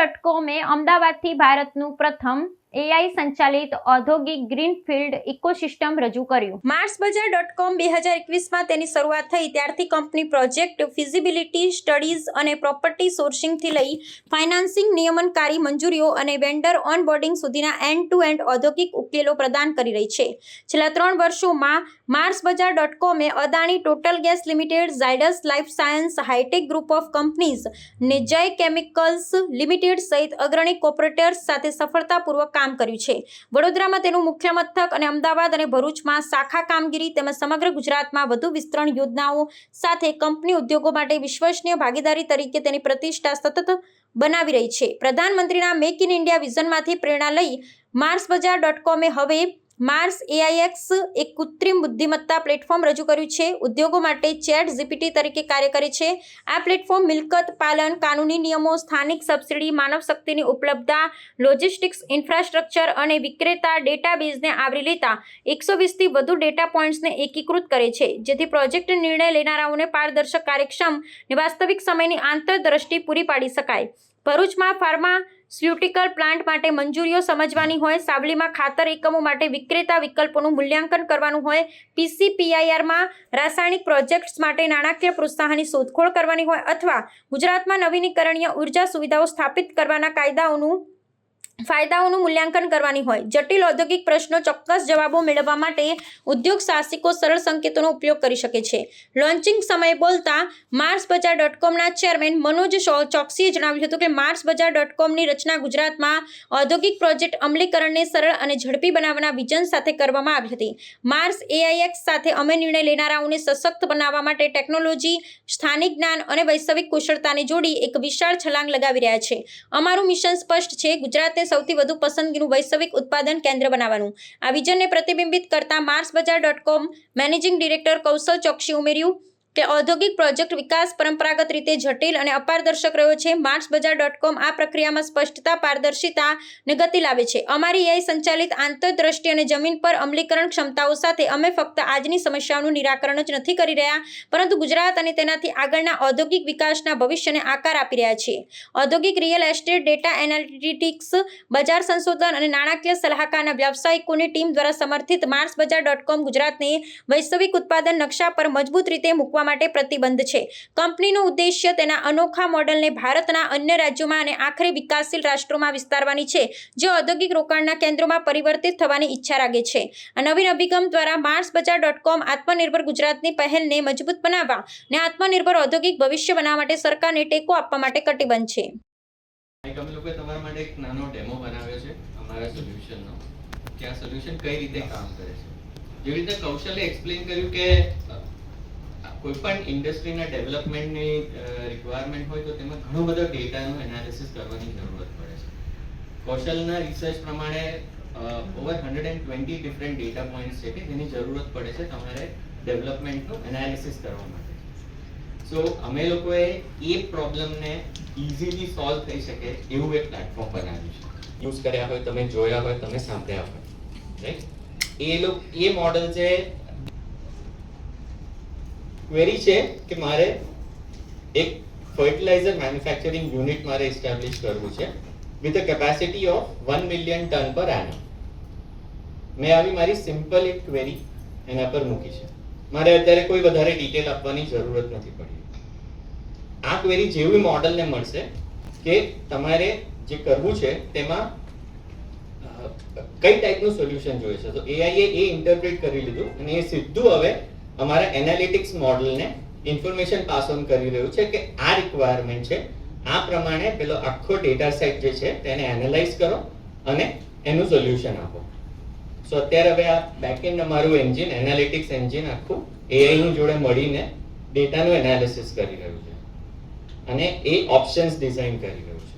Dot કોમે અમદાવાદથી ભારતનું પ્રથમ એઆઈ સંચાલિત ઔદ્યોગિક ગ્રીનફિલ્ડ ઇકોસિસ્ટમ રજૂ કર્યું. માર્સ બજાર ડોટ કોમ બે હજાર એકવીસમાં તેની શરૂઆત થઈ. ત્યારથી કંપની પ્રોજેક્ટ ફિઝિબિલિટી સ્ટડીઝ અને પ્રોપર્ટી સોર્સિંગથી લઈ ફાઇનાન્સિંગ નિયમનકારી મંજૂરીઓ અને વેન્ડર ઓનબોર્ડિંગ સુધીના એન્ડ ટુ એન્ડ ઔદ્યોગિક ઉકેલો પ્રદાન કરી રહી છે. છેલ્લા ત્રણ વર્ષોમાં Mars Bazaar dot કોમે Adani total gas limited, Zydus life science, hitech group of companies ને જય કેમિકલ્સ લિમિટેડ સહિત અગ્રણી કોર્પોરેટર્સ સાથે સફળતાપૂર્વક કામ કર્યું છે. વડોદરામાં તેનું મુખ્ય મથક અને અમદાવાદ અને ભરૂચમાં શાખા કામગીરી તેમજ સમગ્ર ગુજરાતમાં વધુ વિસ્તરણ યોજનાઓ સાથે કંપની ઉદ્યોગો માટે વિશ્વસનીય ભાગીદારી તરીકે તેની પ્રતિષ્ઠા સતત બનાવી રહી છે. પ્રધાનમંત્રીના મેક ઇન ઇન્ડિયા વિઝનમાંથી પ્રેરણા લઈ માર્સ બજાર ડોટ કોમે હવે માર્સ એઆઈએક્સ એક કૃત્રિમ બુદ્ધિમત્તા પ્લેટફોર્મ રજૂ કર્યું છે. ઉદ્યોગો માટે ચેટ જીપીટી તરીકે કાર્ય કરે છે. આ પ્લેટફોર્મ મિલકત, પાલન, કાનૂની નિયમો, સ્થાનિક સબસિડી, માનવ શક્તિની ઉપલબ્ધતા, લોજિસ્ટિક્સ, ઇન્ફ્રાસ્ટ્રક્ચર અને વિક્રેતા ડેટાબેઝને આવરી લેતા એકસો વીસથી વધુ ડેટા પોઇન્ટ્સને એકીકૃત કરે છે, જેથી પ્રોજેક્ટ નિર્ણય લેનારાઓને પારદર્શક કાર્યક્ષમ અને વાસ્તવિક સમયની આંતરદ્રષ્ટિ પૂરી પાડી શકાય. ભરૂચમાં ફાર્માસ્યુટિકલ પ્લાન્ટ માટે મંજૂરીઓ સમજવાની હોય, સાવલીમાં ખાતર એકમો માટે વિક્રેતા વિકલ્પોનું મૂલ્યાંકન કરવાનું હોય, પીસીપીઆઈઆરમાં રાસાયણિક પ્રોજેક્ટ્સ માટે નાણાકીય પ્રોત્સાહનની શોધખોળ કરવાની હોય અથવા ગુજરાતમાં નવીનીકરણીય ઊર્જા સુવિધાઓ સ્થાપિત કરવાના કાયદાઓનું ફાયદાઓનું મૂલ્યાંકન કરવાની હોય. જટિલ ઔદ્યોગિક પ્રશ્નો ચોક્કસ જવાબો મેળવવા માટે ઉદ્યોગ સાહસિકો સરળ સંકેતોનો ઉપયોગ કરી શકે છે. લોન્ચિંગ સમયે બોલતા માર્સ બજાર ડોટ કોમના ચેરમેન મનોજ ચોકસીએ જણાવ્યું હતું કે માર્સ બજાર ડોટ કોમની રચના ગુજરાતમાં ઔદ્યોગિક પ્રોજેક્ટ અમલીકરણને સરળ અને ઝડપી બનાવવાના વિઝન સાથે કરવામાં આવી હતી. માર્સ એઆઈએક્સ સાથે અમે નિર્ણય લેનારાઓને સશક્ત બનાવવા માટે ટેકનોલોજી, સ્થાનિક જ્ઞાન અને વૈશ્વિક કુશળતાને જોડી એક વિશાળ છલાંગ લગાવી રહ્યા છે. અમારું મિશન સ્પષ્ટ છે. ગુજરાતને સૌથી વધુ પસંદગીનું વૈશ્વિક ઉત્પાદન કેન્દ્ર બનાવવાનું. આ વિઝનને પ્રતિબિંબિત કરતા માર્સ બજાર ડોટ કોમ મેનેજિંગ ડિરેક્ટર કૌશલ ચોકસી ઉમેર્યું. કે ઔદ્યોગિક પ્રોજેક્ટ વિકાસ પરંપરાગત રીતે જટિલ અને અપારદર્શક રહ્યો છે. માર્સ બજાર ડોટ કોમ આ પ્રક્રિયામાં સ્પષ્ટતા, પારદર્શિતા ને ગતિ લાવે છે. અમારી એઆઈ સંચાલિત આંતરદ્રષ્ટિ અને જમીન પર અમલીકરણ ક્ષમતાઓ સાથે અમે ફક્ત આજની સમસ્યાઓનું નિરાકરણ જ નથી કરી રહ્યા, પરંતુ ગુજરાત અને તેનાથી આગળના ઔદ્યોગિક વિકાસના ભવિષ્યને આકાર આપી રહ્યા છીએ. ઔદ્યોગિક રિયલ એસ્ટેટ, ડેટા એનાલિટિક્સ, બજાર સંશોધન અને નાણાકીય સલાહકારના વ્યવસાયિકોની ટીમ દ્વારા સમર્થિત માર્સ બજાર ડોટ કોમ ગુજરાતને વૈશ્વિક ઉત્પાદન નકશા પર મજબૂત રીતે મૂકવા માટે પ્રતિબંધ છે. કંપનીનો ઉદ્દેશ્ય તેના અનોખા મોડલને ભારતના અન્ય રાજ્યોમાં અને આખરે વિકાસશીલ રાષ્ટ્રોમાં વિસ્તારવાની છે, જે ઔદ્યોગિક રોકાણના કેન્દ્રોમાં પરિવર્તિત થવાની ઈચ્છા રાખે છે. આ નવીન અભિગમ દ્વારા માર્સ બજાર ડોટ કોમ, આત્મનિર્ભર ગુજરાતની પહેલને મજબૂત બનાવવા અને આત્મનિર્ભર ઔદ્યોગિક ભવિષ્ય બનાવવા માટે સરકારને ટેકો આપવા માટે કટિબદ્ધ છે. કઈ રીતે કામ કરે છે? જેવી રીતે કૌશલે એક્સપ્લેન કર્યું કે કોઈ પણ ઇન્ડસ્ટ્રીના ડેવલપમેન્ટની રિક્વાયરમેન્ટ હોય તો તેમાં ઘણો બધો ડેટાનું એનાલિસિસ કરવાની જરૂરત પડે છે. કૌશલના રિસર્ચ પ્રમાણે over hundred and twenty different data points છે કે જેની જરૂરત પડે છે તમારે ડેવલપમેન્ટનું એનાલિસિસ કરવા માટે. સો અમે લોકોએ એ પ્રોબ્લેમને ઇઝીલી સોલ્વ થઈ શકે એવું એક પ્લેટફોર્મ બનાવ્યું છે. યુઝ કર્યા હોય, તમે જોયા હોય, તમે સાંભળ્યા હોય. રાઈટ એ લોકો, એ મોડલ છે ક્વેરી છે કે મારે એક ફર્ટિલાઇઝર મેન્યુફેક્ચરિંગ યુનિટ મારે એસ્ટાબ્લિશ કરવું છે with a capacity of one million ton પર એનમ મેં આવી મારી સિમ્પલ એક ક્વેરી એના પર મૂકી છે. મારે અત્યારે કોઈ વધારે ડિટેલ આપવાની જરૂરત નથી પડી. આ ક્વેરી જેવી મોડલને મળશે કે તમારે જે કરવું છે તેમાં કઈ ટાઈપનું સોલ્યુશન જોઈએ છે? તો એઆઈએ એ ઇન્ટરપ્રેટ કરી લીધું અને એ સીધું હવે અમારા એનાલિટિક્સ મોડલને ઇન્ફોર્મેશન પાસ ઓન કરી રહ્યું છે કે આ રિક્વાયરમેન્ટ છે. આ પ્રમાણે પેલો આખો ડેટા સેટ જે છે તેને એનાલાઇઝ કરો અને એનું સોલ્યુશન આપો. સો અત્યારે હવે આ બેકએન્ડ અમારું એન્જિન એનાલિટિક્સ એન્જિન આખું એઆઈ ની જોડે મળીને ડેટાનું એનાલિસિસ કરી રહ્યું છે. અને એ ઓપ્શન્સ ડિઝાઇન કરી રહ્યું છે.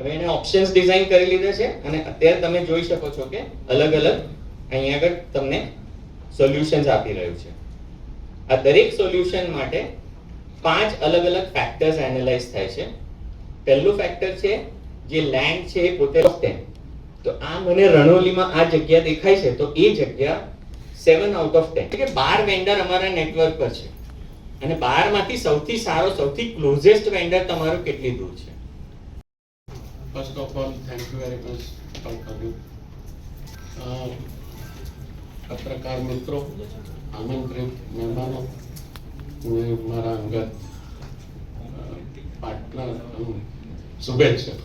હવે એને ઓપ્શન્સ ડિઝાઇન કરી લીધા છે અને અત્યારે તમે જોઈ શકો છો કે અલગ અલગ અહીંયા આગળ તમને સોલ્યુશન્સ આપી રહ્યું છે. આ દરેક સોલ્યુશન માટે પાંચ અલગ અલગ ફેક્ટર્સ એનાલાઇઝ થાય છે. પહેલું ફેક્ટર છે જે લેન્ડ છે એ પોતે તો આ મને રણોલીમાં આ જગ્યા દેખાય છે, તો એ જગ્યા સેવન આઉટ ઓફ ટેન કે બાર વેન્ડર અમારા નેટવર્ક પર છે. અને બારમાંથી સૌથી સારો, સૌથી ક્લોઝેસ્ટ વેન્ડર તમારું કેટલી દૂર છે? First of all thank you very much for coming. પત્રકાર મિત્રો, આમંત્રિત મહેમાનો અને મારા અંગત પાર્ટનર શુભેચ્છક.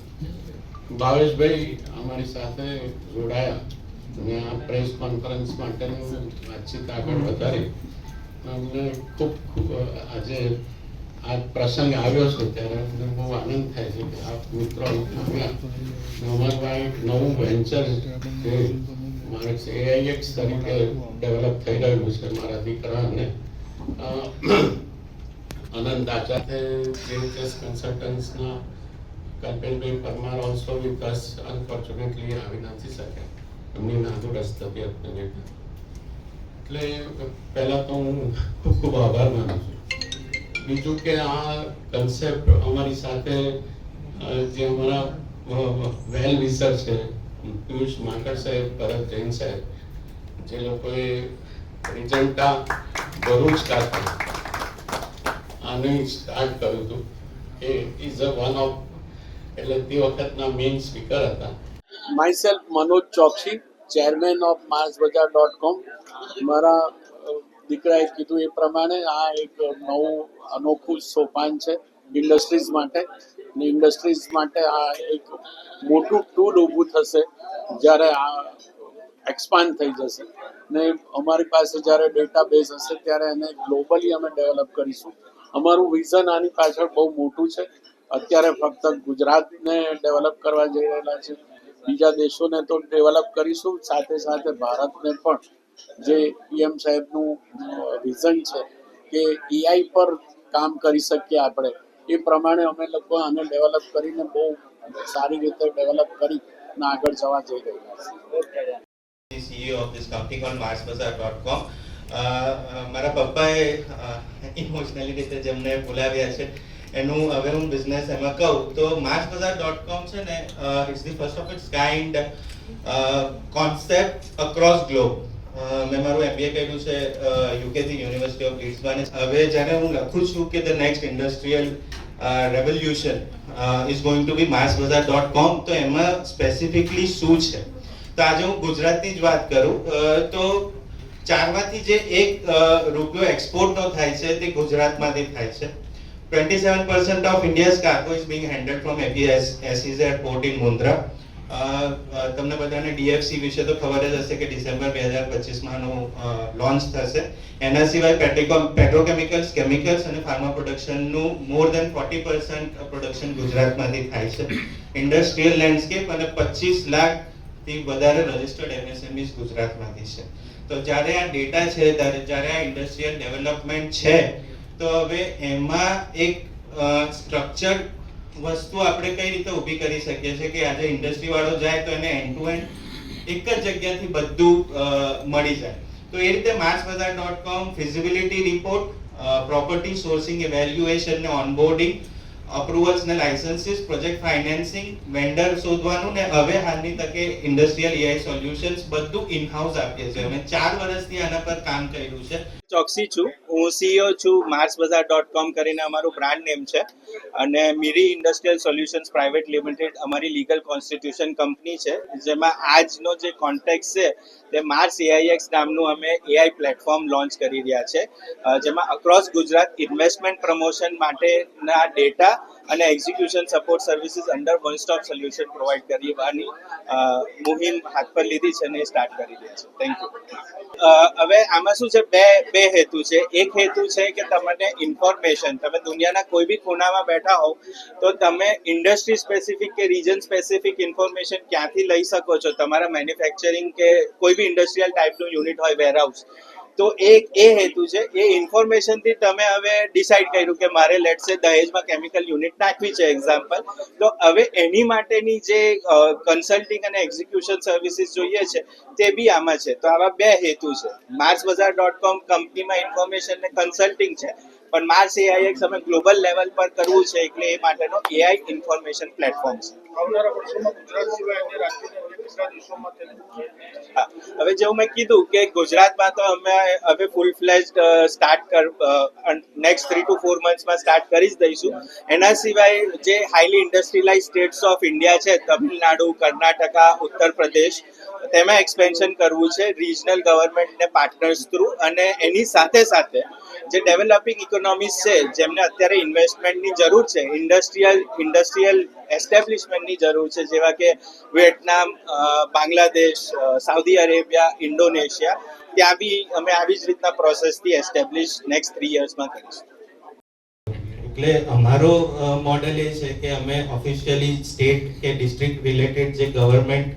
ભાવેશભાઈ અમારી સાથે જોડાયા અને આ પ્રેસ કોન્ફરન્સ માટેનું વાતચીત આગળ વધારી. અમને ખૂબ ખૂબ આજે આ પ્રસંગ આવ્યો છે ત્યારે અમને બહુ આનંદ થાય છે કે આપ મિત્રો આવ્યા અમારું નવું વેન્ચર મારે એઆઈએક્સ તરીકે ડેવલપ થઈ રહ્યું છે મારા દીકરાને. Anand Acharya JHS કન્સલ્ટન્ટ્સના Kalpeshbhai Parmar also with unfortunately આવી નથી શક્યા. એમની નાદુરસ્ત તબિયતને લીધે એટલે પહેલા તો હું ખૂબ ખૂબ આભાર માનું છું. બીજું કે આ કન્સેપ્ટ અમારી સાથે જે અમારા વેલ વિસર છે પિયુષ માકડ સાહેબ, ભરત જૈન સાહેબ, જે લોકોએ રિજન્ટા ભરૂચ ખાતે આને સ્ટાર્ટ કર્યું હતું. એ ઇઝ અ વન ઓફ એટલે તે વખતના મેઇન સ્પીકર હતા. Myself Manoj Choksi chairman of Mars Bazaar dot com મારા દીકરાએ કીધું એ પ્રમાણે આ એક નવું, અનોખું સોપાન છે ઇન્ડસ્ટ્રીઝ માટે. અને ઇન્ડસ્ટ્રીઝ માટે આ એક મોટું ટૂલ ઊભું થશે જ્યારે આ એક્સપાન્ડ થઈ જશે. ને અમારી પાસે જ્યારે ડેટાબેઝ હશે ત્યારે એને ગ્લોબલી અમે ડેવલપ કરીશું. અમારું વિઝન આની પાછળ બહુ મોટું છે. અત્યારે ફક્ત ગુજરાતને ડેવલપ કરવા જઈ રહેલા છે. બીજા દેશોને તો ડેવલપ કરીશું. સાથે સાથે ભારતને પણ જે પીએમ સાહેબનું વિઝન છે કે એઆઈ પર કામ કરી શકીએ આપણે. એ પ્રમાણે અમે લોકો આને ડેવલપ કરીને બહુ સારી રીતે ડેવલપ કરી અને આગળ જવા જઈ રહ્યા છીએ. CEO of this company called marsbazaar.com. મારા પપ્પાએ ઇમોશનલી રીતે જેમને બોલાવ્યા છે. એનું હવે હું બિઝનેસ એમાં કહું તો marsbazaar.com છે ને it's the first of its kind concept across globe મેં મારું એમબીએ કર્યું છે યુકેથી યુનિવર્સિટી ઓફ લીડ્સમાં હવે જ્યારે હું લખું છું કે the next industrial revolution is going to be marsbazaar.com તો એમાં સ્પેસિફિકલી શું છે? તો આજે હું ગુજરાતની જ વાત કરું. તો ચારમાંથી જે એક રૂપિયો એક્સપોર્ટનો થાય છે તે ગુજરાતમાંથી થાય છે. Twenty seven percent of cargo is being handled from SEZ airport in Mundra uh, uh, તમને બધાને ડીએફસી વિશે તો ખબર જ હશે કે ડિસેમ્બર બે હજાર પચીસમાં લોન્ચ થશે. એના સિવાય પેટ્રોકોમ પેટ્રોકેમિકલ્સ કેમિકલ્સ અને pharma પ્રોડક્શનનું more than forty percent production ગુજરાતમાંથી થાય છે. ઇન્ડસ્ટ્રીયલ લેન્ડસ્કેપ અને પચીસ લાખથી વધારે રજિસ્ટર્ડ એમએસએમઈસ ગુજરાતમાંથી છે. તો જ્યારે આ ડેટા છે, ત્યારે જ્યારે આ ઇન્ડસ્ટ્રીયલ ડેવલપમેન્ટ છે, તો હવે એમાં એક સ્ટ્રક્ચર વસ્તુ આપણે કઈ રીતે ઊભી કરી શકીએ છીએ કે આજે ઇન્ડસ્ટ્રી વાળો જાય તો એને એન્ડ ટુ એન્ડ એક જ જગ્યાથી બધું મળી જાય. તો એ રીતે Marsbazaar dot com feasibility report property sourcing valuation ને ઓનબોર્ડિંગ અપ્રુવલ્સ ને લાઇસન્સીસ પ્રોજેક્ટ ફાઇનાન્સિંગ વેન્ડર શોધવાનું ને હવે હાલની તકે ઇન્ડસ્ટ્રીયલ એઆઈ સોલ્યુશન્સ બધું ઇન હાઉસ આપીએ છીએ. અમે ચાર વર્ષથી આના પર કામ કર્યું છે. ચોકસી છું. હું સીઈઓ છું માર્સ બજાર ડોટ કોમ કરીને અમારું બ્રાન્ડ નેમ છે. અને Miri industrial solutions private limited અમારી લીગલ કોન્સ્ટિટ્યુશન કંપની છે, જેમાં આજનો જે કોન્ટેક્ટ છે, તે માર્સ એઆઈએક્સ નામનું અમે એઆઈ પ્લેટફોર્મ લોન્ચ કરી રહ્યા છે. જેમાં અક્રોસ ગુજરાત ઇન્વેસ્ટમેન્ટ પ્રમોશન માટેના ડેટા અને execution support services under one stop solution provide કરવાની મુહિમ હાથ પર લીધી છે અને સ્ટાર્ટ કરી રહ્યા છે. થેન્ક યુ હવે આમાં શું છે? બે બે હેતુ છે. એક હેતુ છે કે તમને ઇન્ફોર્મેશન, તમે દુનિયાના કોઈ બી ખૂણામાં બેઠા હોવ, તો તમે ઇન્ડસ્ટ્રી સ્પેસિફિક કે રીજન સ્પેસિફિક ઇન્ફોર્મેશન ક્યાંથી લઈ શકો છો? તમારા મેન્યુફેક્ચરિંગ કે કોઈ બી ઇન્ડસ્ટ્રીયલ ટાઈપનું યુનિટ હોય વેરહાઉસ તો એ એ હેતુ છે એ ઇન્ફોર્મેશનથી તમે હવે ડિસાઈડ કર્યું કે મારે લેટ છે દહેજમાં કેમિકલ યુનિટ નાખવી છે એક્ઝામ્પલ તો હવે એની માટેની જે કન્સલ્ટિંગ અને એક્ઝિક્યુશન સર્વિસીસ જોઈએ છે તે બી આમાં છે. તો આવા બે હેતુ છે. માર્સ બજાર ડોટ કોમ કંપનીમાં ઇન્ફોર્મેશન ને કન્સલ્ટિંગ છે. પણ માર્સ એઆઈ એક તમે ગ્લોબલ લેવલ પર કરવું છે એટલે એ માટેનો એઆઈ ઇન્ફોર્મેશન પ્લેટફોર્મ છે. આવનારા વર્ષોમાં ગુજરાત સિવાય અન્ય રાજ્યોને હા. હવે જેવું મેં કીધું કે ગુજરાતમાં તો અમે હવે ફૂલ ફ્લેજ સ્ટાર્ટ કર નેક્સ્ટ થ્રી ટુ ફોર મંથ્સમાં સ્ટાર્ટ કરી જ દઈશું. એના સિવાય જે highly industrialise states of India છે, તમિલનાડુ, કર્ણાટકા, ઉત્તર પ્રદેશ તેમાં એક્સપેન્શન કરવું છે રિજનલ ગવર્મેન્ટને પાર્ટનર્સ થ્રુ અને એની સાથે સાથે જે ડેવલપિંગ ઇકોનોમીઝ છે, જેમને અત્યારે ઇન્વેસ્ટમેન્ટની જરૂર છે ઇન્ડસ્ટ્રીયલ ઇન્ડસ્ટ્રીયલ એસ્ટેબ્લિશમેન્ટની જરૂર છે, જેવા કે Vietnam Bangladesh Saudi Arabia, Indonesia, ત્યાં બી અમે આવી જ રીતના પ્રોસેસથી એસ્ટેબ્લિશ નેક્સ્ટ થ્રી યર્સમાં કરીશું. એટલે અમારો મોડેલ એ છે કે અમે ઓફિશિયલી સ્ટેટ કે ડિસ્ટ્રિક્ટ રિલેટેડ જે ગવર્મેન્ટ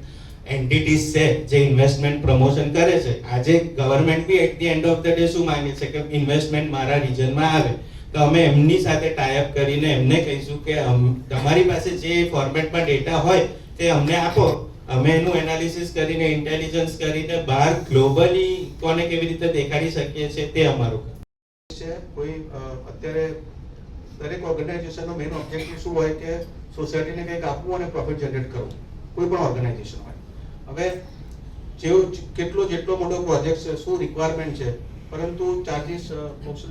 એન્ટિટીઝ છે, જે ઇન્વેસ્ટમેન્ટ પ્રમોશન કરે છે. આજે government B at the end of the day શું માંગે છે કે ઇન્વેસ્ટમેન્ટ મારા રિજનમાં આવે. તો અમે એમની સાથે ટાઈઅપ કરીને એમને કહીશું કે તમારી પાસે જે ફોર્મેટમાં ડેટા હોય તે અમને આપો. અમે એનું એનાલિસિસ કરીને ઇન્ટેલિજન્સ કરીને બહાર ગ્લોબલી કોને કેવી રીતે દેખાડી શકીએ છીએ તે અમારું છે, કોઈ અત્યારે દરેક ઓર્ગેનાઇઝેશનનો મેઇન ઓબ્જેક્ટિવ શું હોય કે સોસાયટીને કંઈક આપવું અને પ્રોફિટ જનરેટ કરવું. કોઈ પણ ઓર્ગેનાઇઝેશન હવે જેવું કેટલો જેટલો મોટો પ્રોજેક્ટ છે શું રિક્વાયરમેન્ટ છે પરંતુ ચાર્જિસ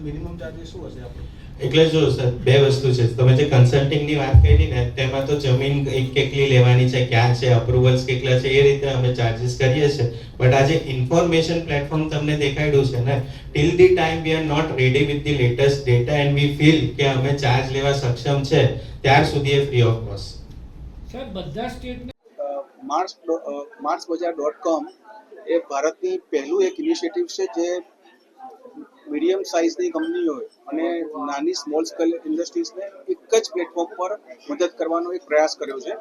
મિનિમમ ચાર્જિસ શું હશે આપણે એટલે જો સર બે વસ્તુ છે. તમે જે કન્સલ્ટિંગની વાત કરી ને તેમાં તો જમીન એક કેટલી લેવાની છે ક્યાં છે અપ્રુવલ્સ કેટલા છે એ રીતે અમે ચાર્જિસ કરીએ છીએ. બટ આજે ઇન્ફોર્મેશન પ્લેટફોર્મ તમને દેખાડ્યું છે ને till the time we are not ready with the latest data and we feel કે અમે ચાર્જ લેવા સક્ષમ છે ત્યાર સુધી એ ફ્રી ઓફ કોસ્ટ સર બધા સ્ટેટને Mars Mars Bazaar dot com એ ભારતની પહેલું એક ઇનિશિયેટિવ છે જે મીડિયમ સાઇઝની કંપનીઓ અને નાની સ્મોલ સ્કેલ ઇન્ડસ્ટ્રીઝને એક જ પ્લેટફોર્મ પર મદદ કરવાનો એક પ્રયાસ કર્યો છે.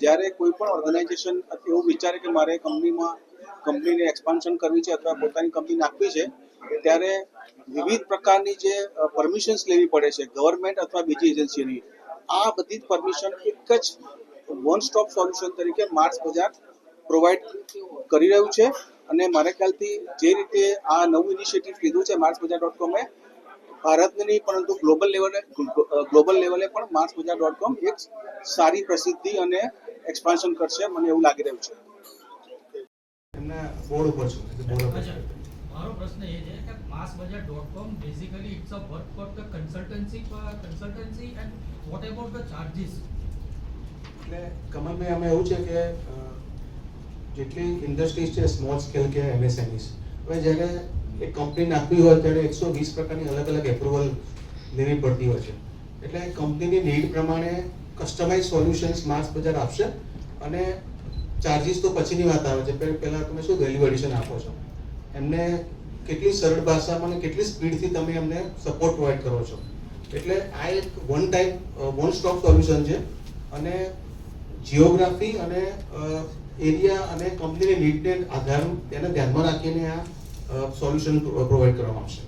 જ્યારે કોઈ પણ ઓર્ગેનાઇઝેશન એવું વિચારે કે મારે કંપનીમાં કંપનીને એક્સપાન્શન કરવી છે અથવા પોતાની કંપની નાખવી છે, ત્યારે વિવિધ પ્રકારની જે પરમિશન્સ લેવી પડે છે ગવર્મેન્ટ અથવા બીજી એજન્સીની આ બધી જ પરમિશન એક જ વન સ્ટોપ સોલ્યુશન તરીકે માર્સ બજાર પ્રોવાઈડ કરી રહ્યું છે. અને મારા ખ્યાલથી જે રીતે આ નવું ઇનિશિયેટિવ લીધું છે માર્સ બજાર ડોટ કોમે ભારતની નહીં પરંતુ ગ્લોબલ લેવલે ગ્લોબલ લેવલે પણ માર્સ બજાર ડોટ કોમ એક સારી પ્રસિદ્ધિ અને એક્સપાન્શન કરશે મને એવું લાગી રહ્યું છે. એમના બોર્ડ ઉપર છું? બોર્ડ ઉપર મારો પ્રશ્ન એ છે કે Mars Bazaar dot com basically it's a work for the consultancy consultancy and what about the charges એટલે કમલભાઈ અમે એવું છે કે જેટલી ઇન્ડસ્ટ્રીઝ છે સ્મોલ સ્કેલ કે એમએસએમઈસ હવે જ્યારે એક કંપની નાખવી હોય, ત્યારે એકસો વીસ પ્રકારની અલગ અલગ એપ્રુવલ લેવી પડતી હોય છે. એટલે કંપનીની નીડ પ્રમાણે કસ્ટમાઇઝ સોલ્યુશન્સ માસ બજાર આપશે અને ચાર્જિસ તો પછીની વાત આવે છે. પહેલાં તમે શું વેલ્યુ એડિશન આપો છો? એમને કેટલી સરળ ભાષામાં કેટલી સ્પીડથી તમે એમને સપોર્ટ પ્રોવાઈડ કરો છો. એટલે આ એક one type one stop solution છે. અને જિયોગ્રાફી અને એરિયા અને કંપનીની નીડને આધાર એને ધ્યાનમાં રાખીને આ સોલ્યુશન પ્રોવાઈડ કરવામાં આવશે.